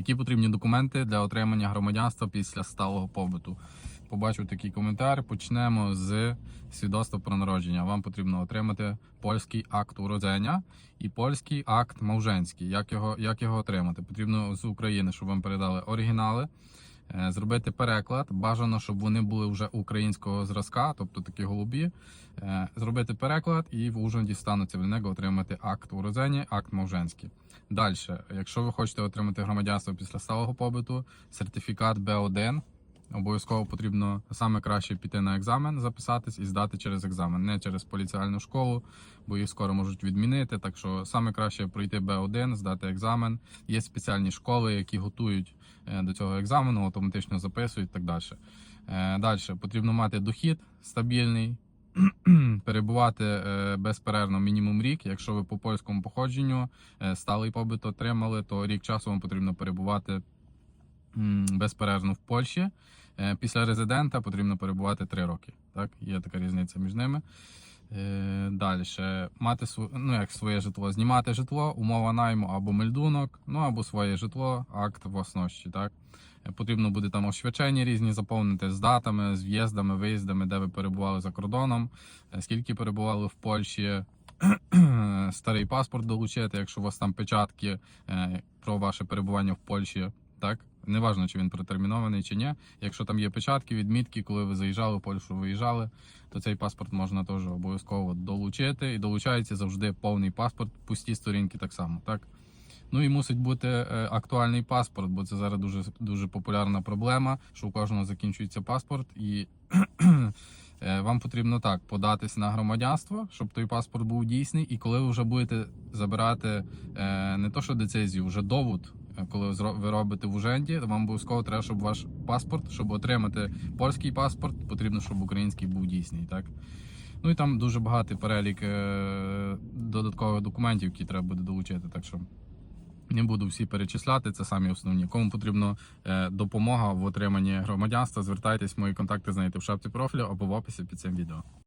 Які потрібні документи для отримання громадянства після сталого побуту? Побачив такий коментар. Почнемо з свідоцтва про народження. Вам потрібно отримати польський акт уродження і польський акт мовженський. Як його, як його отримати? Потрібно з України, щоб вам передали оригінали. Е, Зробити переклад. Бажано, щоб вони були вже українського зразка, тобто такі голубі. Е, Зробити переклад і в Ужгороді в цивільного отримати акт уродження, акт мовженський. Далі, якщо ви хочете отримати громадянство після сталого побуту, сертифікат Б1. Обов'язково потрібно саме краще піти на екзамен, записатись і здати через екзамен, не через поліціальну школу, бо їх скоро можуть відмінити. Так що саме краще пройти Б1, здати екзамен. Є спеціальні школи, які готують е, до цього екзамену, автоматично записують і так далі. Далі потрібно мати дохід стабільний, перебувати е, безперервно мінімум рік. Якщо ви по польському походженню е, сталий побит отримали, то рік часу вам потрібно перебувати безперервно в Польщі. Е, Після резидента потрібно перебувати 3 роки. Так, є така різниця між ними. Далі мати ну, як своє житло, знімати житло, умова найму або мельдунок, ну або своє житло, акт власності. Так Е, потрібно буде там освячення різні заповнити з датами, з в'їздами, виїздами, де ви перебували за кордоном, е, скільки перебували в Польщі. Старий паспорт долучити, якщо у вас там печатки е, про ваше перебування в Польщі, так неважно, чи він протермінований чи ні. Якщо там є печатки, відмітки, коли ви заїжджали в Польщу, виїжджали, то цей паспорт можна теж обов'язково долучити. І долучається завжди повний паспорт, пусті сторінки так само. Так? Ну і мусить бути е, актуальний паспорт, бо це зараз дуже дуже популярна проблема, що у кожного закінчується паспорт, і е, вам потрібно так податись на громадянство, щоб той паспорт був дійсний. І коли ви вже будете забирати е, не то, що децизію, вже довод, коли ви робите в Уженді, вам обов'язково треба, щоб ваш паспорт, щоб отримати польський паспорт, потрібно, щоб український був дійсний. Так. Ну і там дуже багатий перелік е, додаткових документів, які треба буде долучити. Так що не буду всі перечисляти, це самі основні. Кому потрібна е, допомога в отриманні громадянства, звертайтесь, мої контакти знайдете в шапці профілю або в описі під цим відео.